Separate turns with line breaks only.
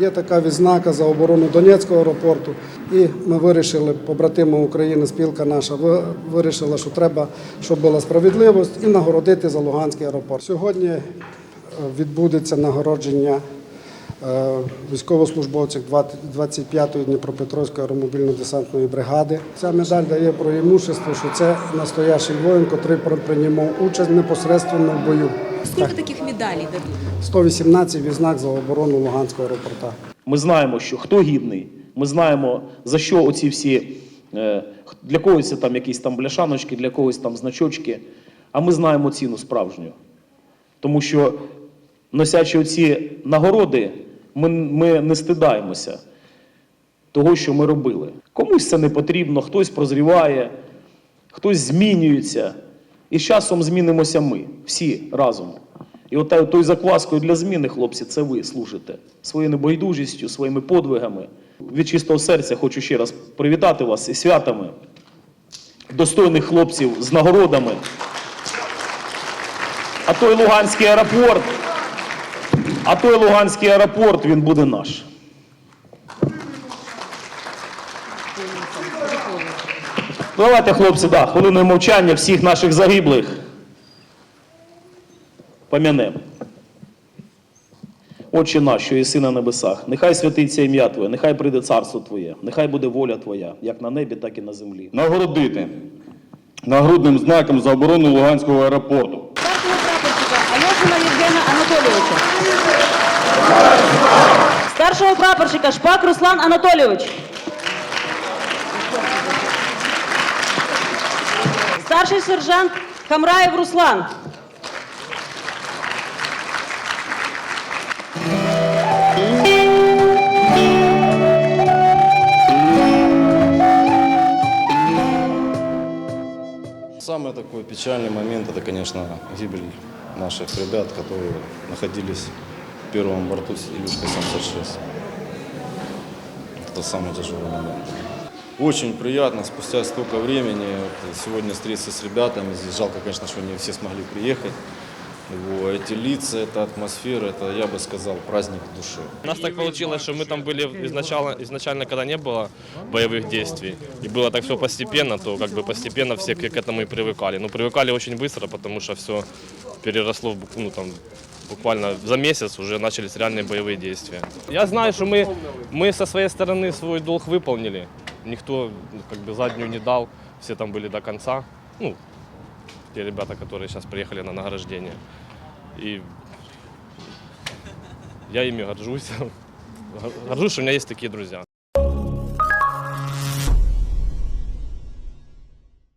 є така відзнака за оборону Донецького аеропорту. І ми вирішили, побратими України, спілка наша вирішила, що треба, щоб була справедливість, і нагородити за Луганський аеропорт. Сьогодні е, відбудеться нагородження військовослужбовців 25-ї Дніпропетровської аеромобільно-десантної бригади. Ця медаль дає про імущество, що це настоящий воїн, який приймав участь непосередньо в бою.
Скільки таких медалей дадуть?
118 відзнак за оборону Луганського аеропорта.
Ми знаємо, що хто гідний. Ми знаємо, за що оці всі е, для когось це там якісь там бляшаночки, для когось там значочки. А ми знаємо ціну справжню. Тому що носячи оці нагороди, ми, ми не стидаємося того, що ми робили. Комусь це не потрібно, хтось прозріває, хтось змінюється. І з часом змінимося ми, всі разом. І от той закваскою для зміни, хлопці, це ви служите своєю небайдужістю, своїми подвигами. Від чистого серця хочу ще раз привітати вас із святами, достойних хлопців з нагородами. А той Луганський аеропорт, а той Луганський аеропорт, він буде наш. Давайте, хлопці, да, хвилиною мовчання всіх наших загиблих. Помянемо. Отче наш, що єси на небесах, нехай святиться ім'я Твоє, нехай прийде царство Твоє, нехай буде воля Твоя, як на небі, так і на землі.
нагородити нагрудним знаком за оборону Луганського аеропорту.
Старшого прапорщика Шпак Руслан Анатолійович. Старший сержант Хамраєв Руслан.
Самый такой печальный момент, это, конечно, гибель наших ребят, которые находились в первом борту с Илюшка-76. Это самый тяжелый момент. Очень приятно спустя столько времени вот сегодня встретиться с ребятами. Здесь жалко, конечно, что не все смогли приехать. Его, эти лица, эта атмосфера, это, я бы сказал, праздник души.
У нас так получилось, что мы там были изначально, изначально, когда не было боевых действий, и было так все постепенно, то как бы постепенно все к этому и привыкали. Ну, привыкали очень быстро, потому что все переросло в, ну, там, буквально за месяц уже начались реальные боевые действия. Я знаю, что мы, мы со своей стороны свой долг выполнили. Никто ну, как бы заднюю не дал, все там были до конца. Ну, те ребята, которые сейчас приехали на награждение. И я ими горжусь. Горжусь, что у меня есть такие друзья.